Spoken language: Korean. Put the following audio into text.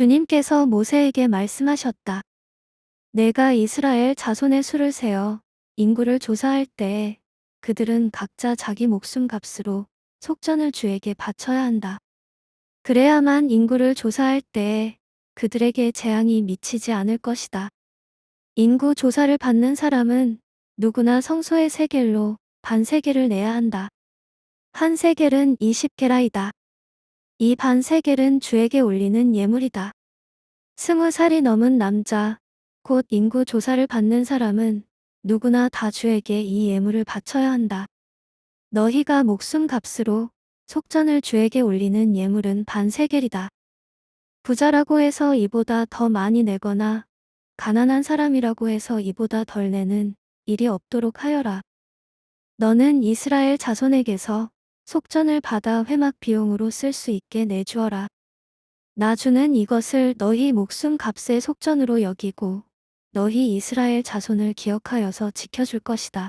주님께서 모세에게 말씀하셨다. 내가 이스라엘 자손의 수를 세어 인구를 조사할 때에 그들은 각자 자기 목숨 값으로 속전을 주에게 바쳐야 한다. 그래야만 인구를 조사할 때에 그들에게 재앙이 미치지 않을 것이다. 인구 조사를 받는 사람은 누구나 성소의 세겔로 반세겔을 내야 한다. 한 세겔은 20게라이다. 이 반세겔은 주에게 올리는 예물이다. 스무 살이 넘은 남자, 곧 인구 조사를 받는 사람은 누구나 다 주에게 이 예물을 바쳐야 한다. 너희가 목숨 값으로 속전을 주에게 올리는 예물은 반세겔이다. 부자라고 해서 이보다 더 많이 내거나 가난한 사람이라고 해서 이보다 덜 내는 일이 없도록 하여라. 너는 이스라엘 자손에게서 속전을 받아 회막 비용으로 쓸 수 있게 내주어라. 나주는 이것을 너희 목숨 값의 속전으로 여기고 너희 이스라엘 자손을 기억하여서 지켜줄 것이다.